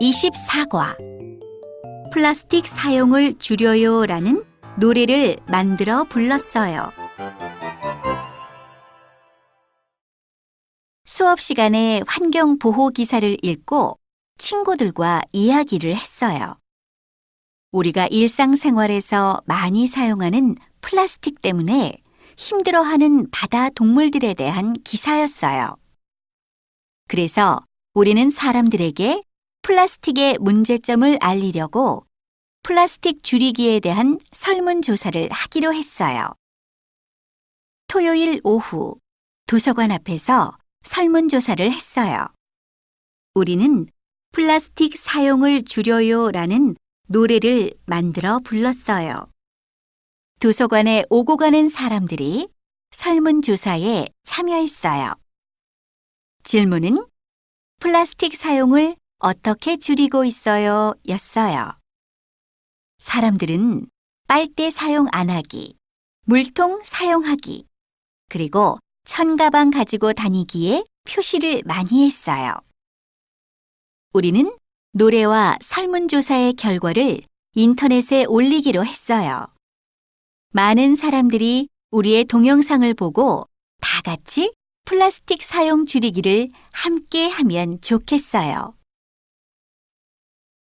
24과 플라스틱 사용을 줄여요 라는 노래를 만들어 불렀어요. 수업 시간에 환경 보호 기사를 읽고 친구들과 이야기를 했어요. 우리가 일상생활에서 많이 사용하는 플라스틱 때문에 힘들어하는 바다 동물들에 대한 기사였어요. 그래서 우리는 사람들에게 플라스틱의 문제점을 알리려고 플라스틱 줄이기에 대한 설문조사를 하기로 했어요. 토요일 오후 도서관 앞에서 설문조사를 했어요. 우리는 플라스틱 사용을 줄여요 라는 노래를 만들어 불렀어요. 도서관에 오고 가는 사람들이 설문조사에 참여했어요. 질문은 플라스틱 사용을 어떻게 줄이고 있어요? 였어요. 사람들은 빨대 사용 안 하기, 물통 사용하기, 그리고 천가방 가지고 다니기에 표시를 많이 했어요. 우리는 노래와 설문조사의 결과를 인터넷에 올리기로 했어요. 많은 사람들이 우리의 동영상을 보고 다 같이 플라스틱 사용 줄이기를 함께 하면 좋겠어요.